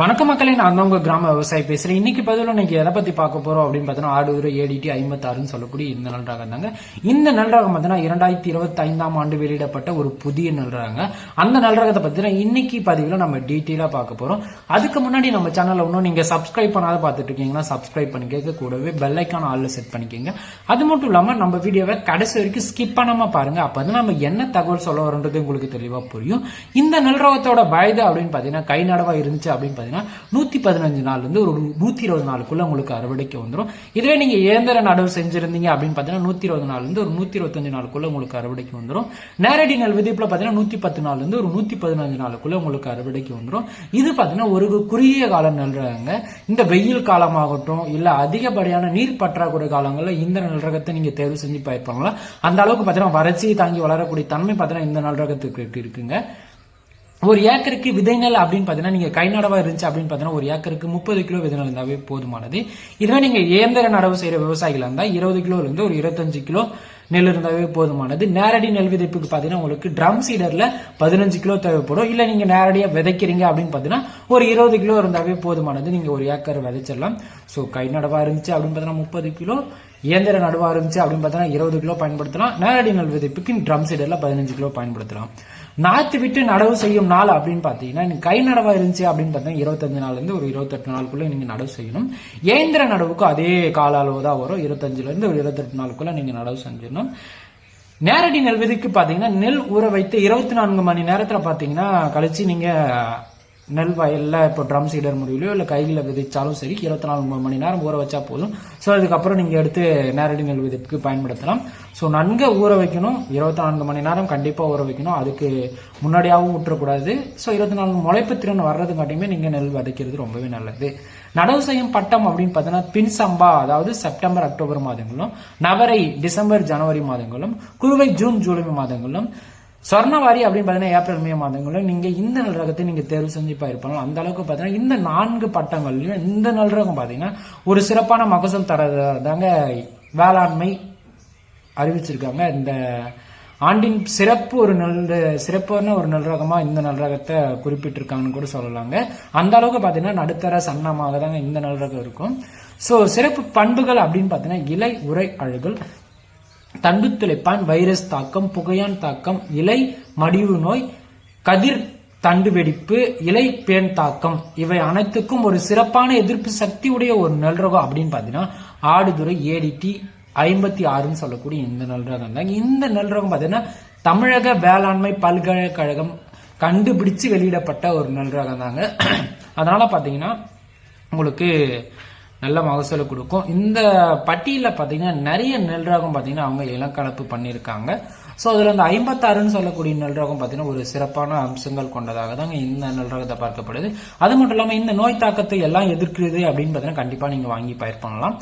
வணக்க மக்களே நான் தான் உங்க கிராம விவசாயி பேசுறேன். இன்னைக்கு பதிவில் இன்னைக்கு எதை பத்தி பார்க்க போறோம் அப்படின்னு பார்த்தோன்னா ஆடுதுறை ஏடிடி ஐம்பத்தாறுன்னு சொல்லக்கூடிய இந்த நல் ரகம் தாங்க. இந்த நல் ரகம் பார்த்தீங்கன்னா இரண்டாயிரத்தி இருபத்தி ஐந்தாம் ஆண்டு வெளியிடப்பட்ட ஒரு புதிய நல் ரகங்க அந்த நல் ரகத்தை பத்தினா இன்னைக்கு பதிவில் நம்ம டீட்டெயிலா பார்க்க போறோம். அதுக்கு முன்னாடி நம்ம சேனல்ல இன்னும் நீங்க சப்ஸ்கிரைப் பண்ணாத பார்த்துட்டு இருக்கீங்கன்னா சப்ஸ்கிரைப் பண்ணிக்க கூடவே பெல் ஆளில் செட் பண்ணிக்கோங்க. அது மட்டும் இல்லாம நம்ம வீடியோவை கடைசி வரைக்கும் ஸ்கிப் பண்ணாம பாருங்க. அப்பதான் நம்ம என்ன தகவல் சொல்ல வரோன்றது உங்களுக்கு தெளிவா புரியும். இந்த நல் ரகத்தோட வயது அப்படின்னு பாத்தீங்கன்னா கை நடவா இருந்துச்சு அப்படின்னு பார்த்தீங்கன்னா நூத்தி பதினஞ்சு நாள்லேருந்து ஒரு நூத்தி இருபது நாளுக்குள்ள உங்களுக்கு அறுவடைக்கு வந்துடும் இதுவே நீங்க இயந்திர நடவு செஞ்சிருந்தீங்க அப்படின்னு பார்த்தீங்கன்னா நூத்தி இருபது நாள்ல இருந்து ஒரு நூத்தி இருபத்தஞ்சு நாளுக்குள்ளே உங்களுக்கு அறுவடைக்கு வந்துடும் நேரடி நெல் விதிப்புல பாத்தீங்கன்னா நூத்தி பத்து நாள்ல இருந்து ஒரு நூத்தி பதினஞ்சு நாளுக்குள்ளே உங்களுக்கு அறுவடைக்கு வந்துடும் இது பார்த்தீங்கன்னா ஒரு குறுகிய காலம் நெல் இந்த வெயில் காலமாகட்டும் இல்லை அதிகப்படியான நீர் பற்றாக்குறை காலங்களில் இந்த நெல் ரகத்தை நீங்க தேர்வு செஞ்சு பயிர்ப்பாங்களா அந்த அளவுக்கு பார்த்தீங்கன்னா வறட்சியை தாங்கி வளரக்கூடிய தன்மை பார்த்தீங்கன்னா இந்த நெல் ரகத்துக்கு இருக்குங்க. ஒரு ஏக்கருக்கு விதை நெல் அப்படின்னு பார்த்தீங்கன்னா நீங்க கை நடவா இருந்துச்சு அப்படின்னு பார்த்தீங்கன்னா ஒரு ஏக்கருக்கு முப்பது கிலோ விதை நெல் இருந்தாவே போதுமானது. இதுவே நீங்க இயந்திர நடவு செய்யற விவசாயிகளாக இருந்தால் இருபது கிலோ இருந்து ஒரு இருபத்தஞ்சு கிலோ நெல் இருந்தாவே போதுமானது. நேரடி நெல் விதைப்புக்கு பார்த்தீங்கன்னா உங்களுக்கு ட்ரம் சீடர்ல பதினஞ்சு கிலோ தேவைப்படும். இல்லை நீங்க நேரடியாக விதைக்கிறீங்க அப்படின்னு பார்த்தீங்கன்னா ஒரு இருபது கிலோ இருந்தாவே போதுமானது. நீங்க ஒரு ஏக்கர் விதைச்சிடலாம். ஸோ கை நடவா இருந்துச்சு அப்படின்னு பார்த்தீங்கன்னா முப்பது கிலோ. இயந்திர நடுவா இருந்துச்சு அப்படின்னு பார்த்தீங்கன்னா இருபது கிலோ பயன்படுத்தலாம். நேரடி நெல் விதைப்புக்கு ட்ரம் சீடர்ல பதினஞ்சு கிலோ பயன்படுத்தலாம். நாத்து விட்டு நடவு செய்யும் நாள் அப்படின்னு பார்த்தீங்கன்னா நீங்க கை நடவா இருந்துச்சு அப்படின்னு பார்த்தீங்கன்னா இருபத்தஞ்சு நாள் இருந்து ஒரு இருபத்தெட்டு நாளுக்குள்ள நீங்க நடவு செய்யணும். இயந்திர நடவுக்கும் அதே கால அளவு தான் வரும். இருபத்தஞ்சுல இருந்து ஒரு இருபத்தெட்டு நாளுக்குள்ள நீங்க நடவு செஞ்சிடணும். நேரடி நெல் விதைக்கு பாத்தீங்கன்னா நெல் ஊற வைத்து இருபத்தி நான்கு மணி நேரத்துல பாத்தீங்கன்னா கழிச்சு நீங்க நெல் வயலில் இப்போ ட்ரம் சீடர் முடியலையோ இல்லை கையில் விதைச்சாலும் சரி இருபத்தி நாலு மணி நேரம் ஊற வச்சா போதும். ஸோ அதுக்கப்புறம் நீங்கள் எடுத்து நேரடி நெல் விதைப்புக்கு பயன்படுத்தலாம். ஸோ நன்கு ஊற வைக்கணும். இருபத்தி நான்கு மணி நேரம் கண்டிப்பாக ஊற வைக்கணும். அதுக்கு முன்னாடியாகவும் ஊற்றக்கூடாது. ஸோ இருபத்தி நாலு முளைப்பு திறன் வர்றதுக்கு மட்டுமே நீங்கள் நெல் விதைக்கிறது ரொம்பவே நல்லது. நடவு செய்யும் பட்டம் அப்படின்னு பார்த்தீங்கன்னா பின் சம்பா அதாவது செப்டம்பர் அக்டோபர் மாதங்களும் நவரை டிசம்பர் ஜனவரி மாதங்களும் குழுவை ஜூன் ஜூலை மாதங்களும் சொர்ணவாரி அப்படின்னு பார்த்தீங்கன்னா ஏப்ரல் மே மாதங்களில் நீங்க இந்த நல் ரகத்தை நீங்க தேர்வு செஞ்சு இருப்பாங்க அந்த அளவுக்கு பார்த்தீங்கன்னா இந்த நான்கு பட்டங்கள்லயும் இந்த நல் ரகம் பார்த்தீங்கன்னா ஒரு சிறப்பான மகசூல் தரதாங்க வேளாண்மை அறிவிச்சிருக்காங்க. இந்த ஆண்டின் சிறப்பு ஒரு நல் சிறப்பான ஒரு நல் ரகமா இந்த நல் ரகத்தை குறிப்பிட்டிருக்காங்கன்னு கூட சொல்லலாங்க. அந்த அளவுக்கு பாத்தீங்கன்னா நடுத்தர சன்னமாக தாங்க இந்த நல் ரகம் இருக்கும். சோ சிறப்பு பண்புகள் அப்படின்னு பாத்தீங்கன்னா இலை உரை அழுகல் தண்டு துளைப்பான் வைரஸ் தாக்கம் புகையான் தாக்கம் இலை மடிவு நோய் கதிர் தண்டு வெடிப்பு இலை பேன் தாக்கம். இவை அனைத்துக்கும் ஒரு சிறப்பான எதிர்ப்பு சக்தி உடைய ஒரு நெல் ரகம் அப்படின்னு பார்த்தீங்கன்னா ஆடுதுறை ஏடிடி ஐம்பத்தி ஆறுன்னு சொல்லக்கூடிய இந்த நெல் ரகம் தான் இந்த நெல் ரகம் தமிழக வேளாண்மை பல்கலைக்கழகம் கண்டுபிடிச்சு வெளியிடப்பட்ட ஒரு நெல் ரகம் தாங்க. அதனால பார்த்தீங்கன்னா உங்களுக்கு நல்ல மகசூலை கொடுக்கும். இந்த பட்டியலில் பார்த்தீங்கன்னா நிறைய நெல் ரகம் பார்த்தீங்கன்னா அவங்க இளங்கலப்பு பண்ணியிருக்காங்க. ஸோ அதில் அந்த ஐம்பத்தாறுன்னு சொல்லக்கூடிய நெல் ரகம் பார்த்தீங்கன்னா ஒரு சிறப்பான அம்சங்கள் கொண்டதாக தாங்க இந்த நெல் ரகத்தை பார்க்கப்படுது. அது மட்டும் இல்லாமல் இந்த நோய் தாக்கத்தை எல்லாம் எதிர்க்கிறது அப்படின்னு பார்த்தீங்கன்னா கண்டிப்பாக நீங்கள் வாங்கி பயிர் பண்ணலாம்.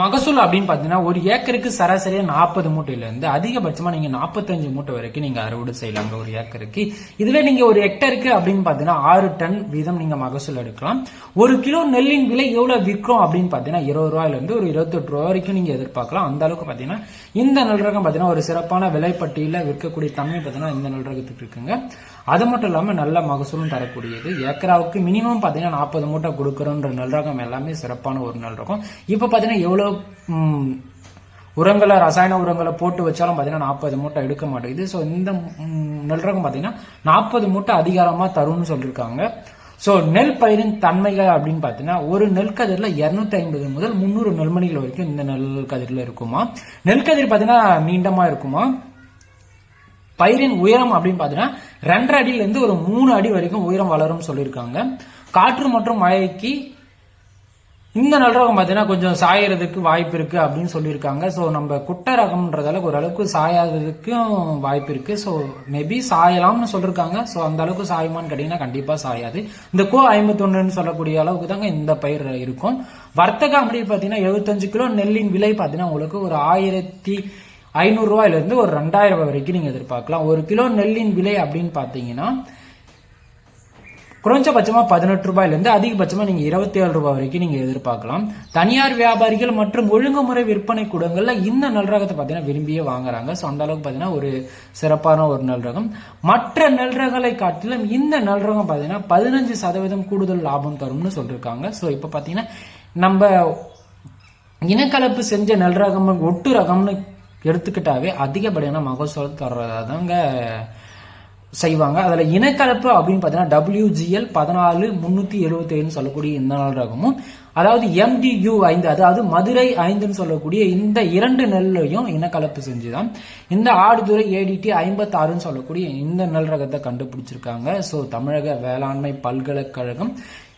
மகசூல் அப்படின்னு பார்த்தீங்கன்னா ஒரு ஏக்கருக்கு சராசரியா நாற்பது மூட்டையில இருந்து அதிகபட்சமா நீங்க நாற்பத்தஞ்சு மூட்டை வரைக்கும் நீங்க அறுவடை செய்யலாங்க ஒரு ஏக்கருக்கு. இதுவே நீங்க ஒரு ஹெக்டருக்கு அப்படின்னு பார்த்தீங்கன்னா ஆறு டன் வீதம் நீங்க மகசூல் எடுக்கலாம். ஒரு கிலோ நெல்லின் விலை எவ்வளவு விற்கும் அப்படின்னு பார்த்தீங்கன்னா இருபது ரூபாயில இருந்து ஒரு இருபத்தெட்டு ரூபா வரைக்கும் நீங்க எதிர்பார்க்கலாம். அந்த அளவுக்கு பார்த்தீங்கன்னா இந்த நெல் ரகம் பார்த்தீங்கன்னா ஒரு சிறப்பான விலைப்பட்டியல விற்கக்கூடிய தன்மை பார்த்தீங்கன்னா இந்த நெல் ரகத்துக்கு இருக்குங்க. அது மட்டும் இல்லாம நல்ல மகசூலும் தரக்கூடியது. ஏக்கராவுக்கு மினிமம் பாத்தீங்கன்னா நாற்பது மூட்டை கொடுக்கறோன்ற நெல் ரகம் எல்லாமே சிறப்பான ஒரு நல்ரகம் ரகம். இப்ப பாத்தீங்கன்னா எவ்வளவு உரங்களை ரசாயன உரங்களை போட்டு வச்சாலும் பாத்தீங்கன்னா நாற்பது மூட்டை எடுக்க மாட்டேங்குது ஸோ இந்த நெல் ரகம் பாத்தீங்கன்னா நாற்பது மூட்டை அதிகாரமா தரும்னு சொல்லியிருக்காங்க ஸோ நெல் பயிரின் தன்மைகள் அப்படின்னு பார்த்தீங்கன்னா ஒரு நெல் கதிரில் இருநூத்தி ஐம்பது முதல் முந்நூறு நெல்மணிகள் வரைக்கும் இந்த நெல் கதிரில் இருக்குமா? நெல் கதிர் பார்த்தீங்கன்னா நீண்டமா இருக்குமா? பயிரின் உயரம் அப்படின்னு பார்த்தீங்கன்னா ரெண்டரை அடியில இருந்து ஒரு மூணு அடி வரைக்கும் உயரம் வளரும் சொல்லியிருக்காங்க காற்று மற்றும் மழைக்கு இந்த நல்ல ரகம் பார்த்தீங்கன்னா கொஞ்சம் சாயறதுக்கு வாய்ப்பு இருக்கு அப்படின்னு சொல்லியிருக்காங்க. ஸோ நம்ம குட்டை ரகம்ன்றதால ஓரளவுக்கு சாயாததுக்கும் வாய்ப்பு இருக்கு. ஸோ மேபி சாயலாம்னு சொல்லியிருக்காங்க ஸோ அந்த அளவுக்கு சாயுமான்னு கேட்டீங்கன்னா கண்டிப்பா சாயாது. இந்த கோ ஐம்பத்தொன்னுன்னு சொல்லக்கூடிய அளவுக்கு தாங்க இந்த பயிர் இருக்கும். வர்த்தகம் அப்படி பார்த்தீங்கன்னா எழுபத்தஞ்சு கிலோ நெல்லின் விலை பார்த்தீங்கன்னா உங்களுக்கு ஒரு ஆயிரத்தி ஐநூறுரூவாயிலிருந்து ஒரு ரெண்டாயிரம் ரூபாய் வரைக்கும் நீங்கள் எதிர்பார்க்கலாம். ஒரு கிலோ நெல்லின் விலை அப்படின்னு பார்த்தீங்கன்னா குறைஞ்சபட்சமாக பதினெட்டு ரூபாயிலேருந்து அதிகபட்சமாக நீங்கள் இருபத்தி ஏழு ரூபாய் வரைக்கும் நீங்கள் எதிர்பார்க்கலாம். தனியார் வியாபாரிகள் மற்றும் ஒழுங்குமுறை விற்பனை கூடங்களில் இந்த நல் ரகத்தை பார்த்தீங்கன்னா விரும்பியே வாங்குறாங்க. ஸோ அந்த அளவுக்கு பார்த்தீங்கன்னா ஒரு சிறப்பான ஒரு நல் ரகம். மற்ற நல் ரகங்களை காட்டிலும் இந்த நல் ரகம் பார்த்தீங்கன்னா பதினஞ்சு சதவீதம் கூடுதல் லாபம் தரும்னு சொல்லியிருக்காங்க ஸோ இப்போ பார்த்தீங்கன்னா நம்ம இனக்கலப்பு செஞ்ச நல் ரகம் ஒட்டு ரகம்னு எடுத்துக்கிட்டாவே அதிகப்படியான மகசூல் தர்றதாங்க செய்வாங்க. அதில் இனக்கலப்பு அப்படின்னு பார்த்தீங்கன்னா டபிள்யூஜிஎல் பதினாலு முந்நூற்றி எழுபத்தி ஏழுன்னு சொல்லக்கூடிய இந்த நாள் ரகமும் அதாவது எம்டியூ ஐந்து அதாவது மதுரை ஐந்துன்னு சொல்லக்கூடிய இந்த இரண்டு நெல்லையும் இனக்கலப்பு செஞ்சுதான். இந்த ஆடுதுறை ஏடிடி ஐம்பத்தாறுன்னு சொல்லக்கூடிய இந்த நெல் ரகத்தை கண்டுபிடிச்சிருக்காங்க. ஸோ தமிழக வேளாண்மை பல்கலைக்கழகம்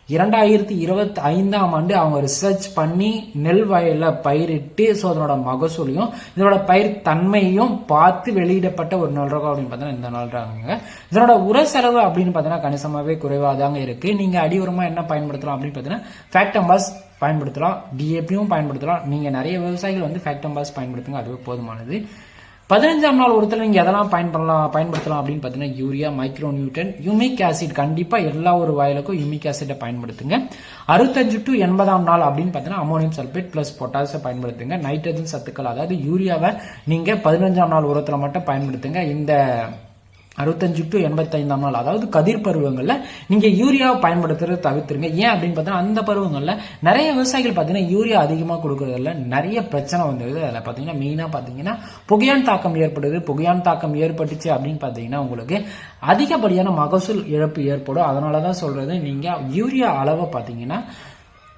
இரண்டாயிரத்தி இருபத்தி ஐந்தாம் ஆண்டு அவங்க ரிசர்ச் பண்ணி நெல் வயல பயிரிட்டு ஸோ அதனோட மகசூலையும் இதனோட பயிர் தன்மையும் பார்த்து வெளியிடப்பட்ட ஒரு நெல் ரகம் அப்படின்னு பார்த்தீங்கன்னா இந்த நெல் ரகங்க. இதனோட உர செலவு அப்படின்னு பார்த்தீங்கன்னா கணிசமாகவே குறைவாக தாங்க இருக்குது நீங்கள் அடி உரமாக என்ன பயன்படுத்தலாம் அப்படின்னு பார்த்தீங்கன்னா ஃபேக்டம்பாஸ் பயன்படுத்தலாம். டிஏபியும் பயன்படுத்தலாம். நீங்கள் நிறைய விவசாயிகள் வந்து ஃபேக்டம்பாஸ் பயன்படுத்துங்க அதுவே போதுமானது. பதினஞ்சாம் நாள் ஒருத்தர் நீங்கள் எதெல்லாம் பயன்படலாம் பயன்படுத்தலாம் அப்படின்னு பார்த்தீங்கன்னா urea micro nutrient humic acid கண்டிப்பாக எல்லா ஒரு வயலுக்கும் யூமிக் ஆசிட்டை பயன்படுத்துங்க. அறுபத்தஞ்சு டு எண்பதாம் நாள் அப்படின்னு பார்த்தீங்கன்னா அமோனியம் சல்பேட் ப்ளஸ் பொட்டாசிய பயன்படுத்துங்க. நைட்ரஜன் சத்துக்கள் அதாவது யூரியாவை நீங்கள் பதினஞ்சாம் நாள் உரத்தில் மட்டும் பயன்படுத்துங்க. இந்த அறுபத்தஞ்சு டு எண்பத்தைந்தாம் நாள். அதாவது கதிர் பருவங்களில் நீங்கள் யூரியாவை பயன்படுத்துறத தவிர்த்துருங்க. ஏன் அப்படின்னு பார்த்தீங்கன்னா அந்த பருவங்களில் நிறைய விவசாயிகள் பார்த்தீங்கன்னா யூரியா அதிகமாக கொடுக்குறதுல நிறைய பிரச்சனை வந்துடுது அதில் பார்த்தீங்கன்னா மெயினாக பார்த்தீங்கன்னா புகையான் தாக்கம் ஏற்படுது. புகையான் தாக்கம் ஏற்பட்டுச்சு அப்படின்னு பார்த்தீங்கன்னா உங்களுக்கு அதிகப்படியான மகசூல் இழப்பு ஏற்படும். அதனால தான் சொல்கிறது நீங்கள் யூரியா அளவை பார்த்தீங்கன்னா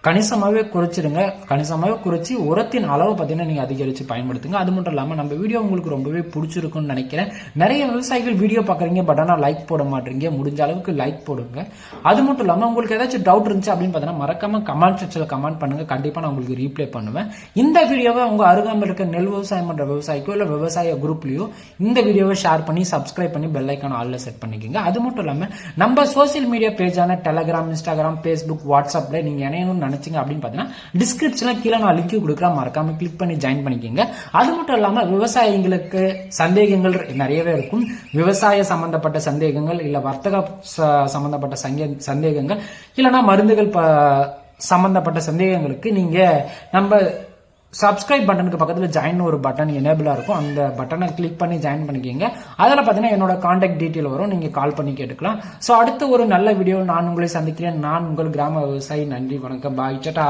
கணிசமாகவே குறைச்சிடுங்க. கணிசமாகவே குறைச்சி உரத்தின் அளவு பார்த்தீங்கன்னா நீங்கள் அதிகரித்து பயன்படுத்துங்க. அது மட்டும் இல்லாமல் நம்ம வீடியோ உங்களுக்கு ரொம்பவே பிடிச்சிருக்குன்னு நினைக்கிறேன். நிறைய விவசாயிகள் வீடியோ பார்க்குறீங்க பட் ஆனால் லைக் போட மாட்டீங்க. முடிஞ்ச அளவுக்கு லைக் போடுங்க. அது மட்டும் இல்லாமல் உங்களுக்கு ஏதாச்சும் டவுட் இருந்துச்சு அப்படின்னு பார்த்தீங்கன்னா மறக்காம கமெண்ட் செக்ஷனில் கமெண்ட் பண்ணுங்க. கண்டிப்பாக நான் உங்களுக்கு ரீப்ளை பண்ணுவேன். இந்த வீடியோவை உங்கள் அருகாமல் இருக்க நெல் விவசாயம் பண்ணுற விவசாயிக்கோ இல்லை விவசாய குரூப்லையோ இந்த வீடியோவை ஷேர் பண்ணி சப்ஸ்கிரைப் பண்ணி பெல் ஐக்கான ஆளில் செட் பண்ணிக்கோங்க. அது மட்டும் இல்லாமல் நம்ம சோசியல் மீடியா பேஜான டெலகிராம் இன்ஸ்டாகிராம் ஃபேஸ்புக் வாட்ஸ்அப்ல நீங்கள் இணையணும்னு நினைச்சீங்க அப்படின்னு பார்த்தீங்கன்னா டிஸ்கிரிப்ஷனில் கீழே நான் லிங்க் கொடுக்குறேன். மறக்காம கிளிக் பண்ணி ஜாயின் பண்ணிக்கோங்க. அது மட்டும் இல்லாம விவசாயிகளுக்கு சந்தேகங்கள் நிறையவே இருக்கும். விவசாய சம்பந்தப்பட்ட சந்தேகங்கள் இல்ல வர்த்தக ச- சம்பந்தப்பட்ட சங்கே- சந்தேகங்கள் இல்லைன்னா மருந்துகள் ப- சம்பந்தப்பட்ட சந்தேகங்களுக்கு நீங்க நம்ம சப்ஸ்கிரைப் பட்டனுக்கு பக்கத்தில் ஜாயின் ஒரு பட்டன் எனேபிளாக இருக்கும். அந்த பட்டனை கிளிக் பண்ணி ஜாயின் பண்ணிக்கிங்க. அதில் பார்த்தீங்கன்னா என்னோட காண்டாக்ட் டீட்டெயில் வரும். நீங்கள் கால் பண்ணி கேட்டுக்கலாம். ஸோ அடுத்த ஒரு நல்ல வீடியோ நான் உங்களை சந்திக்கிறேன். நான் உங்கள் கிராம விவசாயி. நன்றி வணக்கம். பாய் சட்டா